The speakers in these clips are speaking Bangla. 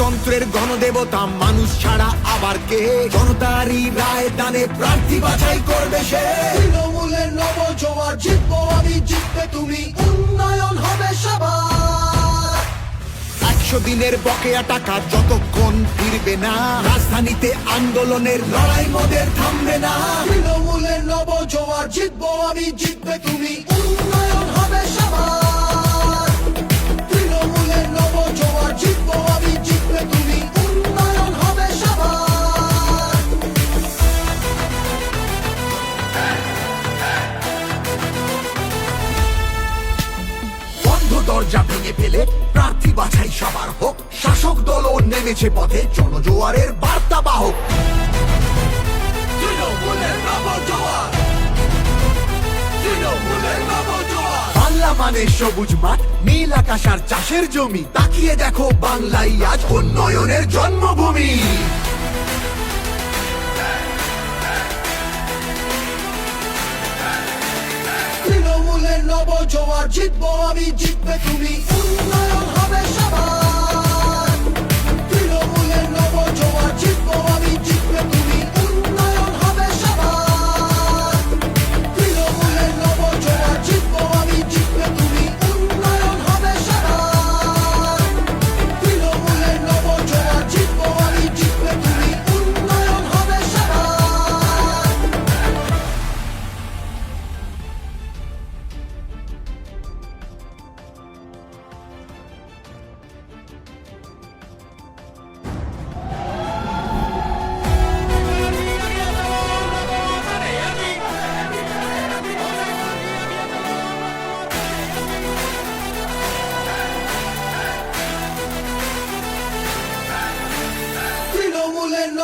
গণতন্ত্রের গণদেবতা মানুষ ছাড়া আবার কে? জনতারই রায় দানে প্রার্থী বাছাই করবে সে। তৃণমূলের নব জোয়ার জিতবো আমি জিতবে তুমি উন্নয়ন হবে সবার। একশো দিনের বকেয়া টাকা যতক্ষণ ফিরবে না রাজধানীতে আন্দোলনের লড়াই মোদের থামবে না। তৃণমূলের নব জোয়ার জিতবো আমি জিতবে তুমি দরজা ভেঙে ফেলে প্রার্থী বাছাই সবার হোক, শাসক দলও নেমেছে পথে, জনজোয়ারের বার্তা বাহক। মানে সবুজ মাঠ, নীল আকাশ আর চাষের জমি। তাকিয়ে দেখো বাংলাই আজ উন্নয়নের জন্মভূমি। জোয়ার জিতবো আমি জিতবে তুমি।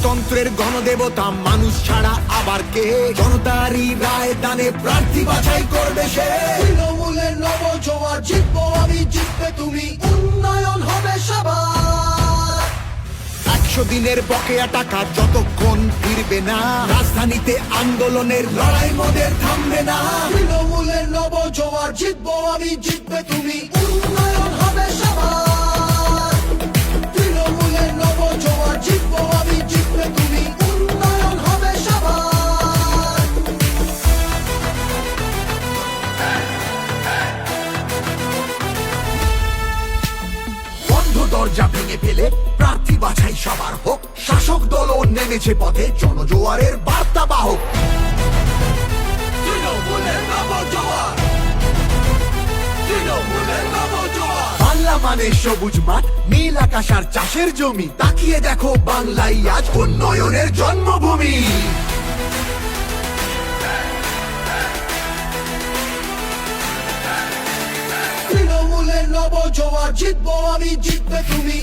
গণতন্ত্রের গণদেবতা মানুষ ছাড়া আবার কে? জনতারই রায় দানে প্রার্থী বাছাই করবে সে। তৃণমূলের নব জোয়ার জিতবো আমি জিতবে তুমি উন্নয়ন হবে সবার। একশো দিনের বকেয়া টাকা যতক্ষণ ফিরবে না রাজধানীতে আন্দোলনের লড়াই মোদের থামবে না। তৃণমূলের নব জোয়ার জিতবো আমি জিতবে তুমি উন্নয়ন হবে সবার। দরজা ভেঙে ফেলে প্রার্থী বাছাই সবার হোক। শাসক দলও নেমেছে পথে, জনজোয়ারের বার্তা বাহক। মানে সবুজ মাঠ, নীল আকাশ আর চাষের জমি। তাকিয়ে দেখো বাংলাই আজ উন্নয়নের জন্মভূমি। নব জোয়ার জিতবো আমি জিতবে তুমি।